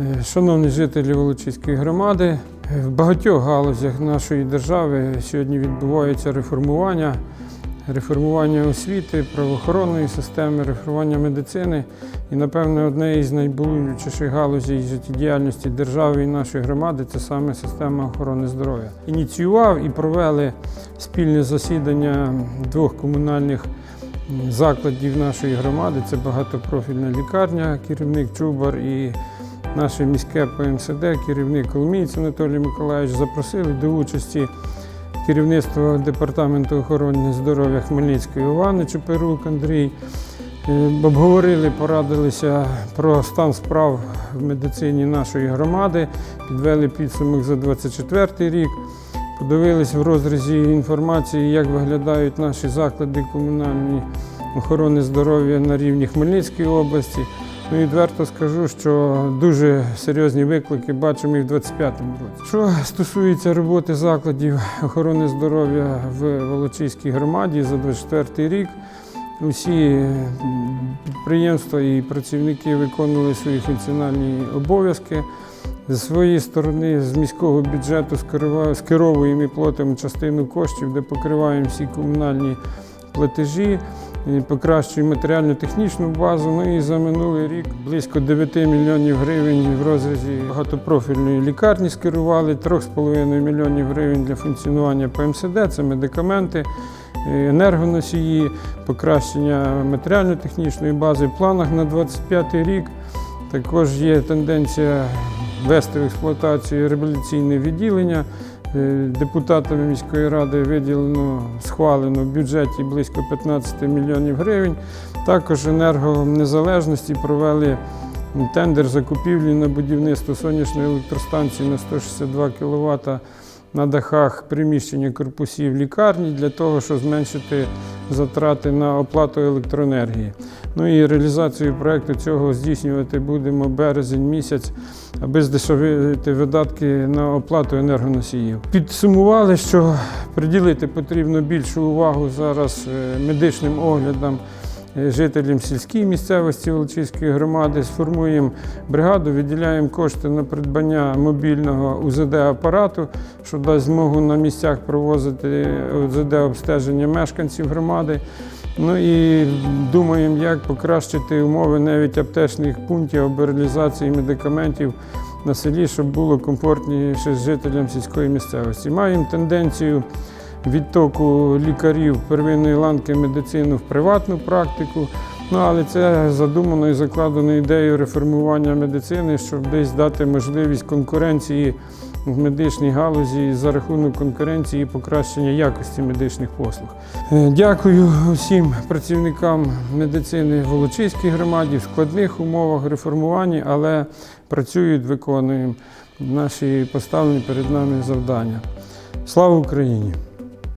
Е, Шановні жителі Волочиської громади, е, в багатьох галузях нашої держави сьогодні відбувається реформування, реформування освіти, правоохоронної системи, реформування медицини. І, напевне, одне із найболючіших галузей життєдіяльності держави і нашої громади це саме система охорони здоров'я. Ініціював і провели спільне засідання двох комунальних закладів нашої громади. Це багатопрофільна лікарня, керівник Чубар і наше міське ПМСД, керівник Коломієць Анатолій Миколаївич запросили до участі керівництво департаменту охорони здоров'я Хмельницької Івани Чуперук Андрій. Е, Обговорили, порадилися про стан справ в медицині нашої громади, підвели підсумок за 24 рік. Подивились в розрізі інформації, як виглядають наші заклади комунальної охорони здоров'я на рівні Хмельницької області. Ну відверто скажу, що дуже серйозні виклики бачимо і в 25-му році. Що стосується роботи закладів охорони здоров'я в Волочиській громаді за 24 рік, усі підприємства і працівники виконували свої функціональні обов'язки. З своєї сторони, з міського бюджету скеровуємо і платимо частину коштів, де покриваємо всі комунальні платежі, і покращуємо матеріально-технічну базу. Ну і за минулий рік близько 9 мільйонів гривень в розрізі багатопрофільної лікарні скерували, 3,5 мільйонів гривень для функціонування ПМСД, це медикаменти. е, Енергоносії, покращення матеріально-технічної бази в планах на 25 рік. Також є тенденція ввести в експлуатацію реабілітаційне відділення. Е, Депутатами міської ради виділено, схвалено в бюджеті близько 15 мільйонів гривень. Також енергонезалежності провели тендер закупівлі на будівництво сонячної електростанції на 162 кВт на дахах приміщення корпусів лікарні для того, щоб зменшити затрати на оплату електроенергії. Ну і реалізацію проекту цього здійснювати будемо березень місяць, аби здешевити видатки на оплату енергоносіїв. Підсумували, що приділити потрібно більшу увагу зараз е, медичним оглядам жителям сільської місцевості Волочиської громади. Сформуємо бригаду, виділяємо кошти на придбання мобільного УЗД-апарату, що дасть змогу на місцях провозити УЗД-обстеження мешканців громади. Ну і думаємо, як покращити умови навіть аптечних пунктів або реалізації медикаментів на селі, щоб було комфортніше жителям сільської місцевості. Маємо тенденцію відтоку лікарів первинної ланки медицини в приватну практику. Ну, але це задумано і закладено ідеєю реформування медицини, щоб десь дати можливість конкуренції в медичній галузі за рахунок конкуренції і покращення якості медичних послуг. Е, Дякую всім працівникам медицини в Волочиській громаді в складних умовах реформування, але працюють, виконуємо наші поставлені перед нами завдання. Слава Україні!